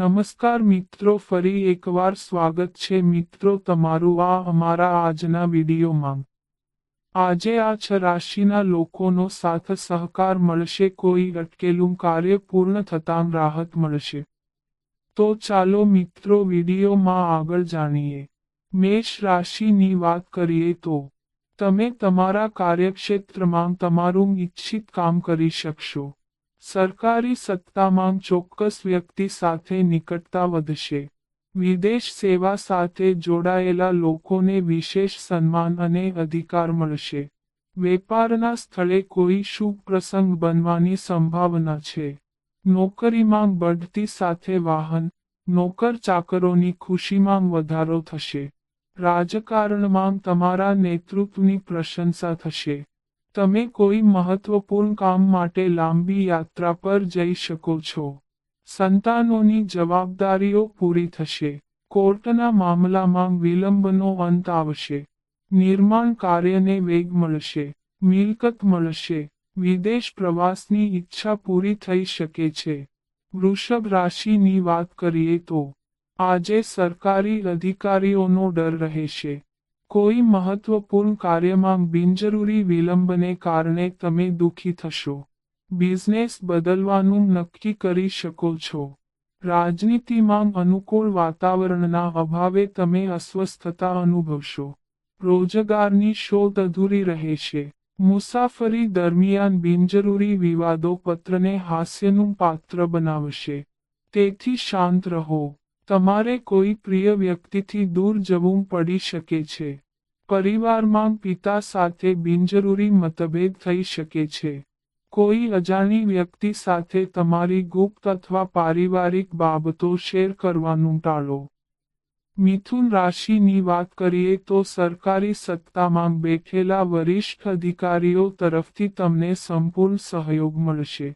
નમસ્કાર મિત્રો, ફરી એકવાર સ્વાગત છે મિત્રો તમારું આ અમારા આજના વિડીયોમાં. આજે આ છ રાશિના લોકોનો સાથ સહકાર મળશે, કોઈ અટકેલું કાર્ય પૂર્ણ થતાં રાહત મળશે. તો ચાલો મિત્રો વિડીયોમાં આગળ જાણીએ. મેષ રાશિની વાત કરીએ તો, તમે તમારા કાર્યક્ષેત્રમાં તમારું ઈચ્છિત કામ કરી શકશો. સરકારી સત્તામાં ચોક્કસ વ્યક્તિ સાથે નિકટતા વધશે. વિદેશ સેવા સાથે જોડાયેલા લોકોને વિશેષ સન્માન અને અધિકાર મળશે. વેપારના સ્થળે કોઈ શુભ પ્રસંગ બનવાની સંભાવના છે. નોકરીમાં બઢતી સાથે વાહન, નોકર ચાકરોની ખુશીમાં વધારો થશે. રાજકારણમાં તમારા નેતૃત્વની પ્રશંસા થશે. તમે કોઈ મહત્વપૂર્ણ કામ માટે લાંબી યાત્રા પર જઈ શકો છો. સંતાનોની જવાબદારીઓ પૂરી થશે. કોર્ટના મામલામાં વિલંબનો અંત આવશે. નિર્માણ કાર્યને વેગ મળશે. મિલકત મળશે. વિદેશ પ્રવાસની ઈચ્છા પૂરી થઈ શકે છે. વૃષભ રાશિની વાત કરીએ તો, આજે સરકારી અધિકારીઓનો ડર રહેશે. કોઈ મહત્વપૂર્ણ કાર્યમાં બિનજરૂરી વિલંબને કારણે તમે દુઃખી થશો. બિઝનેસ બદલવાનું નક્કી કરી શકો છો. રાજનીતિમાં અનુકૂળ વાતાવરણના અભાવે તમે અસ્વસ્થતા અનુભવશો. રોજગારની શોધ અધૂરી રહેશે. મુસાફરી દરમિયાન બિનજરૂરી વિવાદો પત્રને હાસ્યનું પાત્ર બનાવશે. તેથી શાંત રહો. તમારે કોઈ પ્રિય વ્યક્તિથી દૂર જવું પડી શકે છે. પરિવારમાં પિતા સાથે બિનજરૂરી મતભેદ થઈ શકે છે. કોઈ અજાણી વ્યક્તિ સાથે તમારી ગુપ્ત અથવા પારિવારિક બાબતો શેર કરવાનું ટાળો. મિથુન રાશિની વાત કરીએ તો સરકારી સત્તામાં બેઠેલા વરિષ્ઠ અધિકારીઓ તરફથી તમને સંપૂર્ણ સહયોગ મળશે.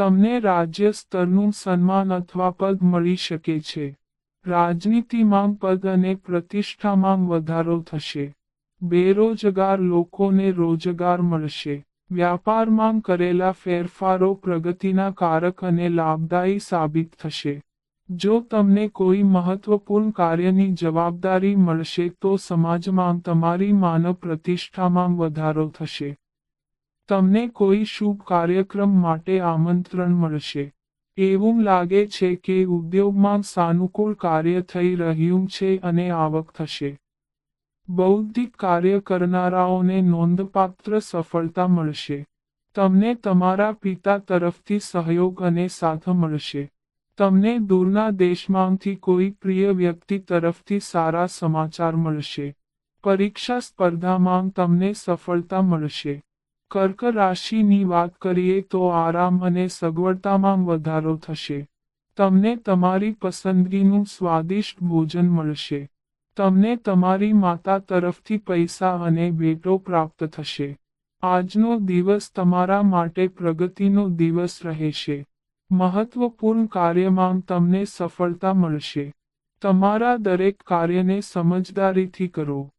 તમને રાજ્ય સ્તરનું સન્માન અથવા પદ મળી શકે છે. રાજનીતિમાં પદ અને પ્રતિષ્ઠામાં વધારો થશે. બેરોજગાર લોકોને રોજગાર મળશે. વ્યાપારમાં કરેલા ફેરફારો પ્રગતિના કારક અને લાભદાયી સાબિત થશે. જો તમને કોઈ મહત્વપૂર્ણ કાર્યની જવાબદારી મળશે તો સમાજમાં તમારી માનવ પ્રતિષ્ઠામાં વધારો થશે. તમને કોઈ શુભ કાર્યક્રમ માટે આમંત્રણ મળશે. એવું લાગે છે કે ઉદ્યોગમાં સાનુકૂળ કાર્ય થઈ રહ્યું છે અને આવક થશે. બૌદ્ધિક કાર્ય કરનારાઓને નોંધપાત્ર સફળતા મળશે. તમને તમારા પિતા તરફથી સહયોગ અને સાથ મળશે. તમને દૂરના દેશમાંથી કોઈ પ્રિય વ્યક્તિ તરફથી સારા સમાચાર મળશે. પરીક્ષા સ્પર્ધામાં તમને સફળતા મળશે. કર્ક રાશિની વાત કરીએ તો આરામ અને સગવડતામાં વધારો થશે. તમને તમારી પસંદગીનું સ્વાદિષ્ટ ભોજન મળશે. તમને તમારી માતા તરફથી પૈસા અને ભેટો પ્રાપ્ત થશે. આજનો દિવસ તમારા માટે પ્રગતિનો દિવસ રહેશે. મહત્વપૂર્ણ કાર્યમાં તમને સફળતા મળશે. તમારા દરેક કાર્યને સમજદારીથી કરો.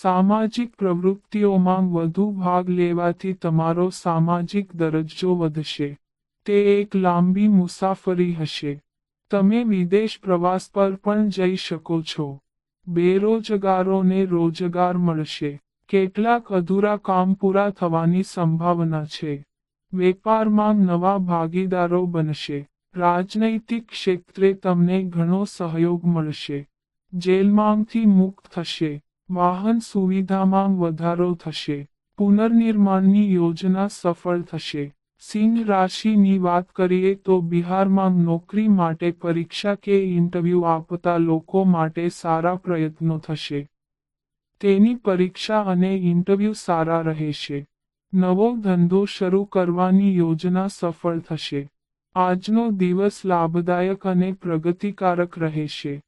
સામાજિક પ્રવૃત્તિઓમાં વધુ ભાગ લેવાથી તમારો સામાજિક દરજ્જો વધશે. તે એક લાંબી મુસાફરી હશે. તમે વિદેશ પ્રવાસ પર પણ જઈ શકો છો. બેરોજગારોને રોજગાર મળશે. કેટલાક અધૂરા કામ પૂરા થવાની સંભાવના છે. વેપારમાં નવા ભાગીદારો બનશે. રાજનૈતિક ક્ષેત્રે તમને ઘણો સહયોગ મળશે. જેલમાંથી મુક્ત થશે. વાહન સુવિધામાં વધારો થશે. પુનર્નિર્માણની યોજના સફળ થશે. સિંહ રાશિની વાત કરીએ તો બિહારમાં નોકરી માટે પરીક્ષા કે ઇન્ટરવ્યૂ આપતા લોકો માટે સારા પ્રયત્નો થશે. તેની પરીક્ષા અને ઇન્ટરવ્યૂ સારા રહેશે. નવો ધંધો શરૂ કરવાની યોજના સફળ થશે. આજનો દિવસ લાભદાયક અને પ્રગતિકારક રહેશે.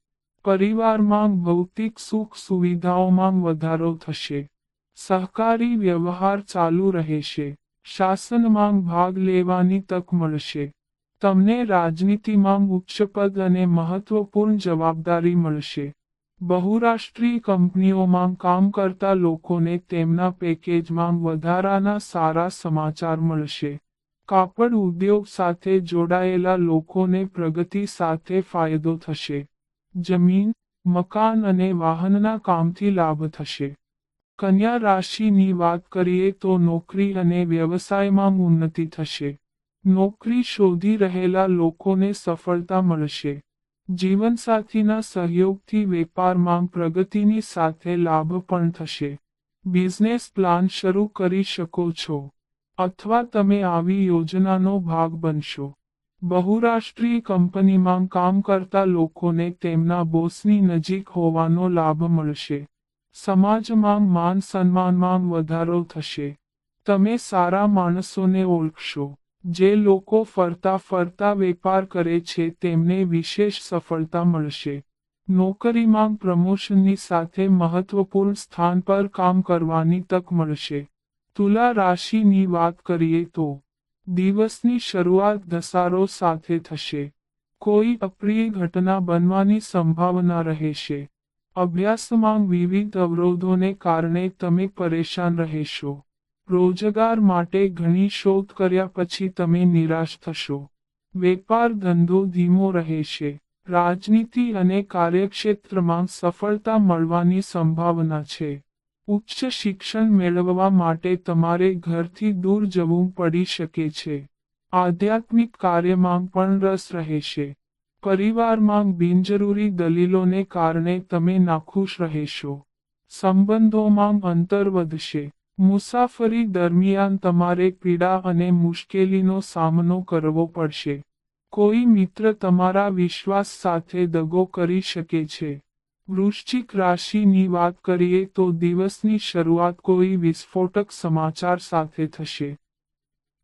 પરિવારમાં ભૌતિક સુખ સુવિધાઓમાં વધારો થશે. સહકારી વ્યવહાર ચાલુ રહેશે. શાસનમાં ભાગ લેવાની તક મળશે. તમને રાજનીતિમાં ઉચ્ચપદ અને મહત્વપૂર્ણ જવાબદારી મળશે. બહુરાષ્ટ્રીય કંપનીઓમાં કામ કરતા લોકોને તેમના પેકેજમાં વધારાના સારા સમાચાર મળશે. કાપડ ઉદ્યોગ સાથે જોડાયેલા લોકોને પ્રગતિ સાથે ફાયદો થશે. જમીન, મકાન અને વાહનના કામથી લાભ થશે. કન્યા રાશિની વાત કરીએ તો નોકરી અને વ્યવસાયમાં ઉન્નતિ થશે. નોકરી શોધી રહેલા લોકોને સફળતા મળશે. જીવનસાથીના સહયોગથી વેપારમાં પ્રગતિની સાથે લાભ પણ થશે. બિઝનેસ પ્લાન શરૂ કરી શકો છો. અથવા તમે આવી યોજનાનો ભાગ બનશો. બહુરાષ્ટ્રીય કંપનીમાં કામ કરતા લોકોને તેમના બોસની નજીક હોવાનો લાભ મળશે. સમાજમાં માન સન્માનમાં વધારો થશે. તમે સારા માણસોને ઓળખશો. જે લોકો ફરતા ફરતા વેપાર કરે છે તેમને વિશેષ સફળતા મળશે. નોકરીમાં પ્રમોશનની સાથે મહત્વપૂર્ણ સ્થાન પર કામ કરવાની તક મળશે. તુલા રાશિની વાત કરીએ તો દિવસની શરૂઆત ધસારો સાથે થશે. કોઈ અપ્રિય ઘટના બનવાની સંભાવના રહેશે. અભ્યાસમાં વિવિધ અવરોધોને કારણે તમે પરેશાન રહેશો. રોજગાર માટે ઘણી શોધ કર્યા પછી તમે નિરાશ થશો. વેપાર ધંધો ધીમો રહેશે. રાજનીતિ અને કાર્યક્ષેત્રમાં સફળતા મળવાની સંભાવના છે. ઉચ્ચ શિક્ષણ મેળવવા માટે તમારે ઘરથી દૂર જવું પડી શકે છે. આધ્યાત્મિક કાર્યમાં પણ રસ રહેશે. પરિવારમાં બિનજરૂરી દલીલોને કારણે તમે નાખુશ રહેશો. સંબંધોમાં અંતર વધશે. મુસાફરી દરમિયાન તમારે પીડા અને મુશ્કેલીનો સામનો કરવો પડશે. કોઈ મિત્ર તમારા વિશ્વાસ સાથે દગો કરી શકે છે. વૃશ્ચિક રાશિની વાત કરીએ તો દિવસની શરૂઆત કોઈ વિસ્ફોટક સમાચાર સાથે થશે.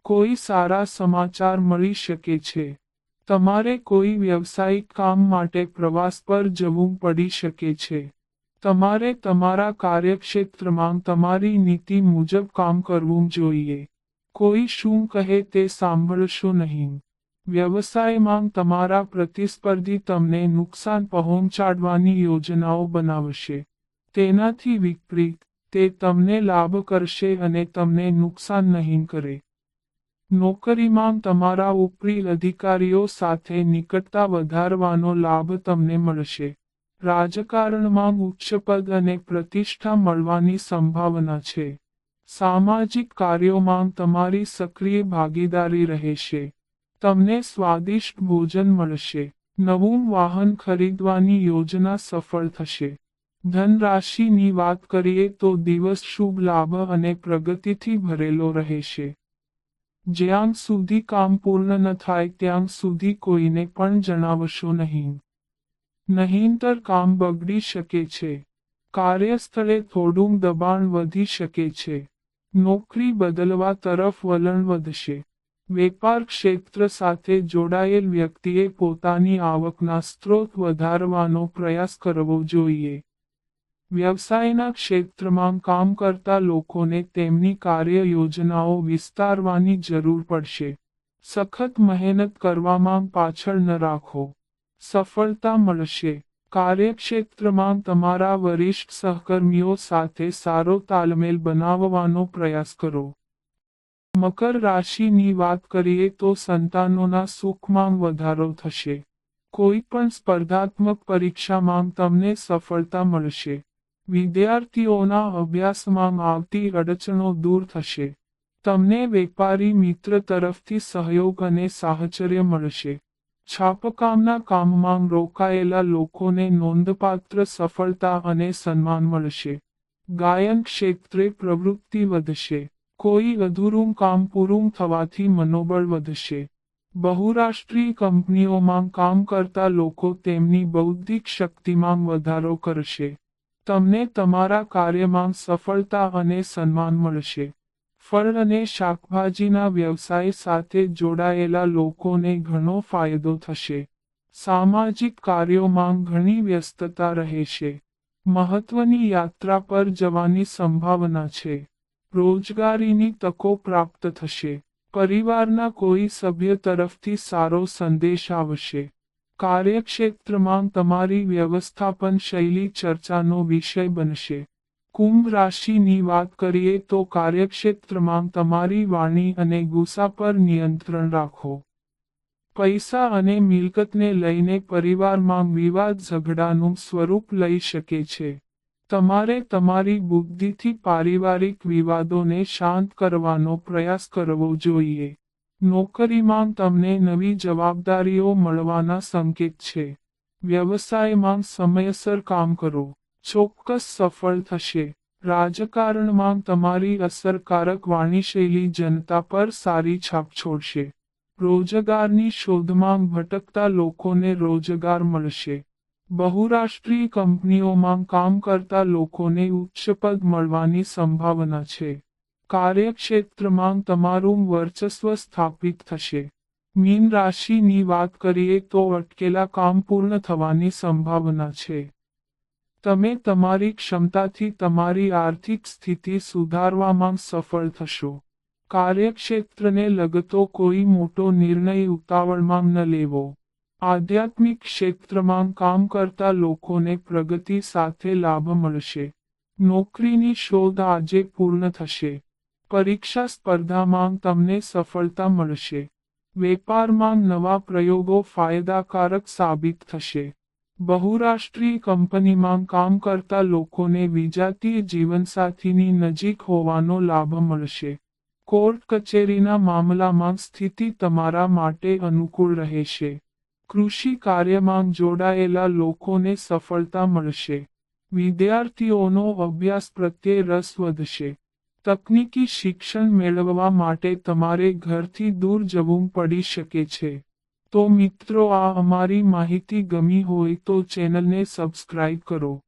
કોઈ સારા સમાચાર મળી શકે છે. તમારે કોઈ વ્યવસાયિક કામ માટે પ્રવાસ પર જવું પડી શકે છે. તમારે તમારા કાર્યક્ષેત્રમાં તમારી નીતિ મુજબ કામ કરવું જોઈએ. કોઈ શું કહે તે સાંભળશો નહીં. વ્યવસાયમાં તમારા પ્રતિસ્પર્ધી તમને નુકસાન પહોંચાડવાની યોજનાઓ બનાવશે. તેનાથી વિપરીત, તે તમને લાભ કરશે અને તમને નુકસાન નહીં કરે. નોકરીમાં તમારા ઉપરી અધિકારીઓ સાથે નિકટતા વધારવાનો લાભ તમને મળશે. રાજકારણમાં ઉચ્ચપદ અને પ્રતિષ્ઠા મળવાની સંભાવના છે. સામાજિક કાર્યોમાં તમારી સક્રિય ભાગીદારી રહેશે. તમને સ્વાદિષ્ટ ભોજન મળશે. નવું વાહન ખરીદવાની યોજના સફળ થશે. ધનરાશિની વાત કરીએ તો દિવસ શુભ લાભ અને પ્રગતિથી ભરેલો રહેશે. જ્યાં સુધી કામ પૂર્ણ ન થાય ત્યાં સુધી કોઈને પણ જણાવશો નહીં. નહીંતર કામ બગડી શકે છે. કાર્યસ્થળે થોડું દબાણ વધી શકે છે. નોકરી બદલવા તરફ વલણ વધશે. વેપાર ક્ષેત્ર સાથે જોડાયેલ વ્યક્તિએ પોતાની આવકના સ્ત્રોત વધારવાનો પ્રયાસ કરવો જોઈએ. વ્યવસાયના ક્ષેત્રમાં કામ કરતા લોકોને તેમની કાર્ય યોજનાઓ વિસ્તારવાની જરૂર પડશે. સખત મહેનત કરવામાં પાછળ ન રાખો. સફળતા મળશે. કાર્યક્ષેત્રમાં તમારા વરિષ્ઠ સહકર્મીઓ સાથે સારો તાલમેલ બનાવવાનો પ્રયાસ કરો. મકર રાશિની વાત કરીએ તો સંતાનોના સુખમાં વધારો થશે. કોઈ પણ સ્પર્ધાત્મક પરીક્ષામાં તમને સફળતા મળશે. વિદ્યાર્થીઓના અભ્યાસમાં આવતી અડચણો દૂર થશે. તમને વેપારી મિત્ર તરફથી સહયોગ અને સાહચર્ય મળશે. છાપકામના કામમાં રોકાયેલા લોકોને નોંધપાત્ર સફળતા અને સન્માન મળશે. ગાયન ક્ષેત્રે પ્રવૃત્તિ વધશે. કોઈ અધૂરું કામ પૂરું થવાથી મનોબળ વધશે. બહુરાષ્ટ્રીય કંપનીઓમાં કામ કરતા લોકો તેમની બૌદ્ધિક શક્તિમાં વધારો કરશે. તમને તમારા કાર્યમાં સફળતા અને સન્માન મળશે. ફળ અને શાકભાજીના વ્યવસાય સાથે જોડાયેલા લોકોને ઘણો ફાયદો થશે. સામાજિક કાર્યોમાં ઘણી વ્યસ્તતા રહેશે. મહત્વની યાત્રા પર જવાની સંભાવના છે. રોજગારીની તકો પ્રાપ્ત થશે. પરિવારના કોઈ સભ્ય તરફથી સારો સંદેશ આવશે. કાર્યક્ષેત્રમાં તમારી વ્યવસ્થાપન શૈલી ચર્ચાનો વિષય બનશે. કુંભ રાશિની વાત કરીએ તો કાર્યક્ષેત્રમાં તમારી વાણી અને ગુસ્સા પર નિયંત્રણ રાખો. પૈસા અને મિલકતને લઈને પરિવારમાં વિવાદ ઝઘડાનું સ્વરૂપ લઈ શકે છે. તમારે તમારી બુદ્ધિથી પારિવારિક વિવાદોને શાંત કરવાનો પ્રયાસ કરવો જોઈએ. નોકરીમાં તમને નવી જવાબદારીઓ મળવાના સંકેત છે. વ્યવસાયમાં સમયસર કામ કરો. ચોક્કસ સફળ થશે. રાજકારણમાં તમારી અસરકારક વાણીશૈલી જનતા પર સારી છાપ છોડશે. રોજગારની શોધમાં ભટકતા લોકોને રોજગાર મળશે. બહુરાષ્ટ્રીય કંપનીઓમાં કામ કરતા લોકોને ઉચ્ચ પદ મળવાની સંભાવના છે. કાર્યક્ષેત્રમાં તમારું વર્ચસ્વ સ્થાપિત થશે. મીન રાશિની વાત કરીએ તો અટકેલા કામ પૂર્ણ થવાની સંભાવના છે. તમે તમારી ક્ષમતાથી તમારી આર્થિક સ્થિતિ સુધારવામાં સફળ થશો. કાર્યક્ષેત્રને લગતો કોઈ મોટો નિર્ણય ઉતાવળમાં ન લેવો. આધ્યાત્મિક ક્ષેત્રમાં કામ કરતા લોકોને પ્રગતિ સાથે લાભ મળશે. નોકરીની શોધ આજે પૂર્ણ થશે. પરીક્ષા સ્પર્ધામાં તમને સફળતા મળશે. વેપારમાં નવા પ્રયોગો ફાયદાકારક સાબિત થશે. બહુરાષ્ટ્રીય કંપનીમાં કામ કરતા લોકોને વિજાતીય જીવનસાથીની નજીક હોવાનો લાભ મળશે. કોર્ટ કચેરીના મામલામાં સ્થિતિ તમારા માટે અનુકૂળ રહેશે. કૃષિ કાર્યમાં જોડાયેલા લોકોને સફળતા મળશે. વિદ્યાર્થીઓનો અભ્યાસ પ્રત્યે રસ વધશે. તકનીકી શિક્ષણ મેળવવા માટે તમારે ઘરથી દૂર જવું પડી શકે છે. તો મિત્રો, આ અમારી માહિતી ગમી હોય તો ચેનલને સબસ્ક્રાઇબ કરો.